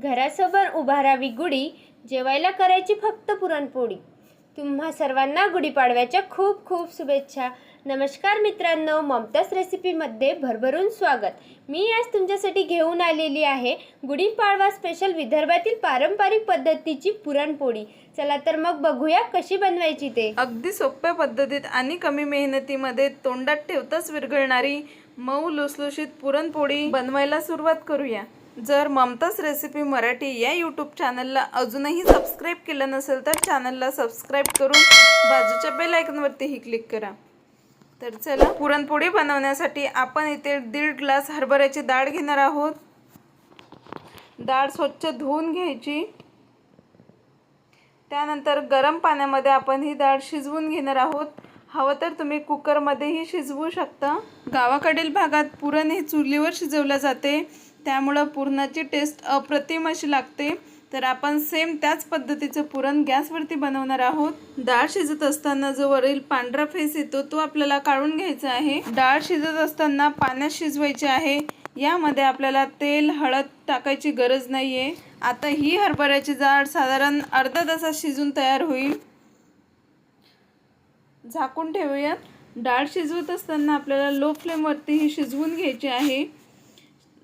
घरासमोर उभारावी गुढी जेवायला करायची फक्त पुरणपोळी. तुम्हा सर्वांना गुढीपाडव्याच्या खूप खूप शुभेच्छा. नमस्कार मित्रांनो ममताज रेसिपीमध्ये भरभरून स्वागत. मी आज तुमच्यासाठी घेऊन आलेली आहे गुढीपाडवा स्पेशल विदर्भातील पारंपरिक पद्धतीची पुरणपोळी. चला तर मग बघूया कशी बनवायची ते. अगदी सोप्या पद्धतीत आणि कमी मेहनतीमध्ये तोंडात ठेवताच विरघळणारी मऊ लुसलुशीत पुरणपोळी बनवायला सुरुवात करूया. जर ममताज रेसिपी मराठी या यूट्यूब चॅनलला अजूनही सबस्क्राईब केलं नसेल तर चॅनलला सबस्क्राईब करून बाजूच्या बेल आयकॉनवरतीही क्लिक करा. तर चला पुरणपोळी बनवण्यासाठी आपण इथे दीड ग्लास हरभऱ्याची डाळ घेणार आहोत. डाळ स्वच्छ धुवून घ्यायची. त्यानंतर गरम पाण्यामध्ये आपण ही डाळ शिजवून घेणार आहोत. हवं तर तुम्ही कुकरमध्येही शिजवू शकता. गावाकडील भागात पुरण हे चुलीवर शिजवलं जाते. त्यामुळं पुरणाची टेस्ट अप्रतिम अशी लागते. तर आपण सेम त्याच पद्धतीचं पुरण गॅसवरती बनवणार आहोत. डाळ शिजत असताना जो वरील पांढरा फेस येतो तो आपल्याला काढून घ्यायचा आहे. डाळ शिजत असताना पाण्यात शिजवायची आहे. यामध्ये आपल्याला तेल हळद टाकायची गरज नाही आहे आता ही हरभऱ्याची डाळ साधारण अर्धा तासात शिजून तयार होईल. झाकून ठेवूयात. डाळ शिजवत असताना आपल्याला लो फ्लेमवरती ही शिजवून घ्यायची आहे.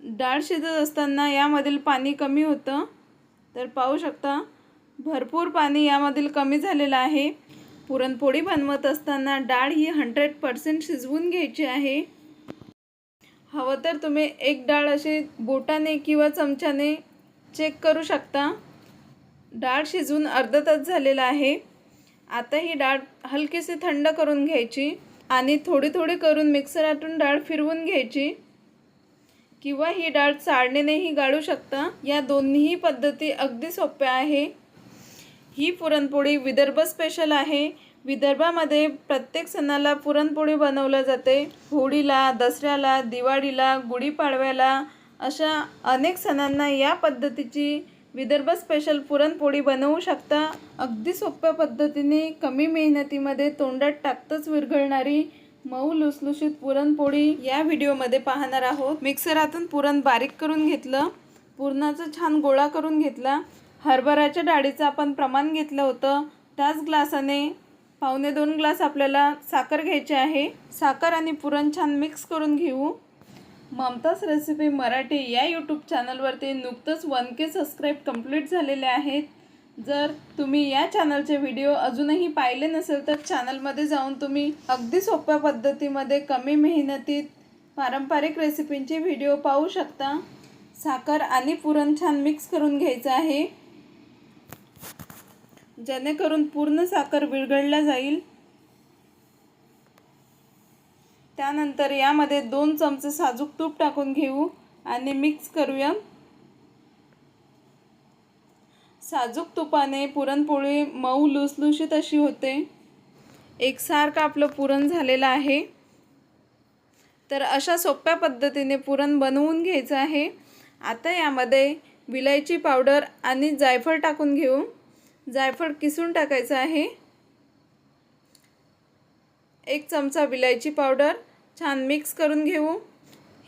डाळ शिजत असताना यामधील पाणी कमी होतं. तर पाहू शकता भरपूर पाणी यामधील कमी झालेलं आहे. पुरणपोळी बनवत असताना डाळ ही हंड्रेड पर्सेंट शिजवून घ्यायची आहे. हवं तर तुम्ही एक डाळ अशी बोटाने किंवा चमच्याने चेक करू शकता. डाळ शिजवून अर्धा तास झालेला आहे. आता ही डाळ हलकीशी थंड करून घ्यायची आणि थोडी थोडी करून मिक्सरातून डाळ फिरवून घ्यायची. किंवा ही डाळ चाळणीनेही गाळू शकता. या दोन्हीही पद्धती अगदी सोप्या आहे. ही पुरणपोळी विदर्भ स्पेशल आहे. विदर्भामध्ये प्रत्येक सणाला पुरणपोळी बनवलं जाते. होळीला दसऱ्याला दिवाळीला गुढीपाडव्याला अशा अनेक सणांना या पद्धतीची विदर्भ स्पेशल पुरणपोळी बनवू शकता. अगदी सोप्या पद्धतीने कमी मेहनतीमध्ये तोंडात टाकतच विरघळणारी मऊ लुसलुशीत पुरणपोळी या व्हिडिओमध्ये पाहणार आहोत. मिक्सरातून पुरण बारीक करून घेतलं. पुरणाचा छान गोळा करून घेतला. हरभऱ्याच्या डाळीचं आपण प्रमाण घेतलं होतं. त्याच ग्लासाने पावणे दोन ग्लास आपल्याला साखर घ्यायची आहे. साखर आणि पुरण छान मिक्स करून घेऊ. ममताज रेसिपी मराठी या यूट्यूब चॅनलवरती नुकतंच वन के सबस्क्राईब कंप्लीट झालेले आहेत. जर तुम्ही या चॅनलचे व्हिडिओ अजूनही पाहिले नसेल तर चॅनलमध्ये जाऊन तुम्ही अगदी सोप्या पद्धतीमध्ये कमी मेहनतीत पारंपरिक रेसिपींचे व्हिडिओ पाहू शकता. साखर आणि पुरण छान मिक्स करून घ्यायचं आहे. जेणेकरून पूर्ण साखर विरघळला जाईल. त्यानंतर यामध्ये दोन चमचे साजूक तूप टाकून घेऊ आणि मिक्स करूया. साजूक तुपाने पुरणपोळी मऊ लुसलुशीत अशी होते. एकसारखं आपलं पुरण झालेलं आहे. तर अशा सोप्या पद्धतीने पुरण बनवून घ्यायचं आहे. आता यामध्ये विलायची पावडर आणि जायफळ टाकून घेऊ. जायफळ किसून टाकायचं आहे. एक चमचा विलायची पावडर छान मिक्स करून घेऊ.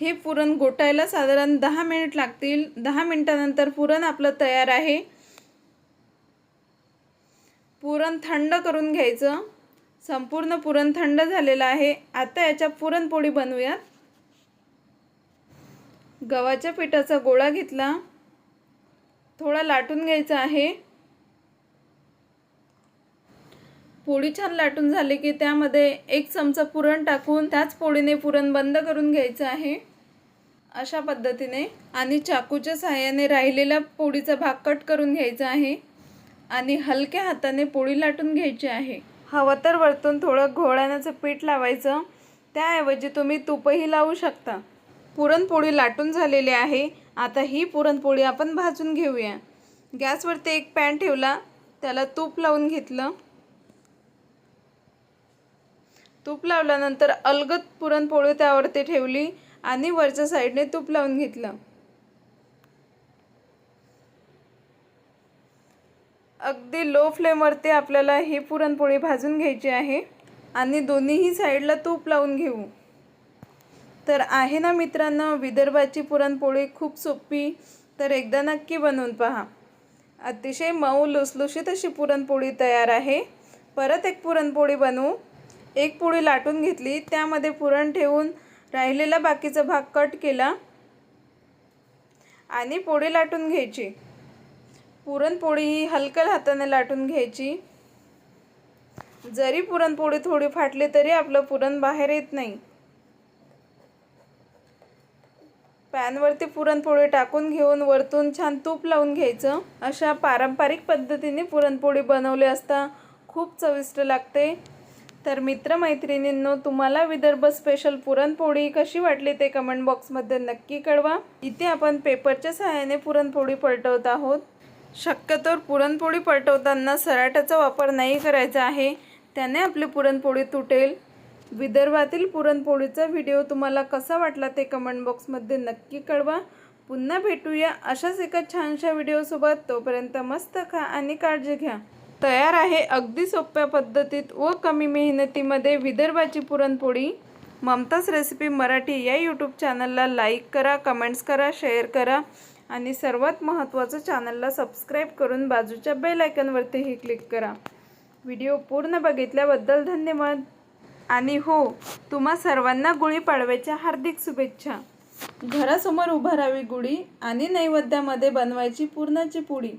हे पुरण गोटायला साधारण दहा मिनिट लागतील. दहा मिनटानंतर पुरण आपलं तयार आहे. पुरण थंड करून घ्यायचं. संपूर्ण पुरण थंड झालेलं आहे. आता याच्या पुरणपोळी बनवूयात. गव्हाच्या पिठाचा गोळा घेतला. थोडा लाटून घ्यायचा आहे. पोळी छान लाटून झाली की त्यामध्ये एक चमचा पुरण टाकून त्याच पोळीने पुरण बंद करून घ्यायचं आहे. अशा पद्धतीने आणि चाकूच्या सहाय्याने राहिलेला पोळीचा भाग कट करून घ्यायचा आहे. आणि हलक्या हाताने पोळी लाटून घ्यायची आहे. हवं तर वरतून थोडं घोळण्याचं पीठ लावायचं. त्याऐवजी तुम्ही तुपही लावू शकता. पुरणपोळी लाटून झालेली आहे. आता ही पुरणपोळी आपण भाजून घेऊया. गॅसवरती एक पॅन ठेवला. त्याला तूप लावून घेतलं. तूप लावल्यानंतर अलगद पुरणपोळी त्यावरती ठेवली आणि वरच्या साईडने तूप लावून घेतलं. अगदी लो फ्लेमवरती आपल्याला ही पुरणपोळी भाजून घ्यायची आहे. आणि दोन्हीही साईडला तूप लावून घेऊ. तर आहे ना मित्रांनो विदर्भाची पुरणपोळी खूप सोपी तर एकदा नक्की बनवून पहा. अतिशय मऊ लुसलुशीत अशी पुरणपोळी तयार आहे. परत एक पुरणपोळी बनवू. एक पोळी लाटून घेतली त्यामध्ये पुरण ठेवून राहिलेला बाकीचा भाग कट केला. आणि पोळी लाटून घ्यायची. पुरणपोळी ही हलकल हाताने लाटून घ्यायची. जरी पुरणपोळी थोडी फाटली तरी आपलं पुरण बाहेर येत नाही. पॅनवरती पुरणपोळी टाकून घेऊन वरतून छान तूप लावून घ्यायचं. अशा पारंपरिक पद्धतीने पुरणपोळी बनवली असता खूप चविष्ट लागते. तर मित्रमैत्रिणींनो तुम्हाला विदर्भ स्पेशल पुरणपोळी कशी वाटली ते कमेंट बॉक्समध्ये नक्की कळवा. इथे आपण पेपरच्या सहाय्याने पुरणपोळी पलटवत आहोत. शक्यतोवर पुरणपोळी पलटवताना सराट्याचा वापर नाही करायचा आहे. त्याने आपली पुरणपोळी तुटेल. विदर्भातील पुरणपोळीचा व्हिडिओ तुम्हाला कसा वाटला ते कमेंट बॉक्समध्ये नक्की कळवा. पुन्हा भेटूया अशाच एका छानशा व्हिडिओसोबत. तोपर्यंत मस्त खा आणि काळजी घ्या. तयार आहे अगदी सोप्या पद्धतीत व कमी मेहनतीमध्ये विदर्भाची पुरणपोळी. ममताज रेसिपी मराठी या यूट्यूब चॅनलला लाईक करा कमेंट्स करा शेअर करा. आणि सर्वात महत्त्वाचं चॅनलला सबस्क्राईब करून बाजूच्या बेल आयकनवरतीही क्लिक करा. व्हिडिओ पूर्ण बघितल्याबद्दल धन्यवाद. आणि हो तुम्हा सर्वांना गुढीपाडव्याच्या हार्दिक शुभेच्छा. घरासमोर उभारावी राहावी गुढी आणि नैवेद्यामध्ये बनवायची पुरणाची पोळी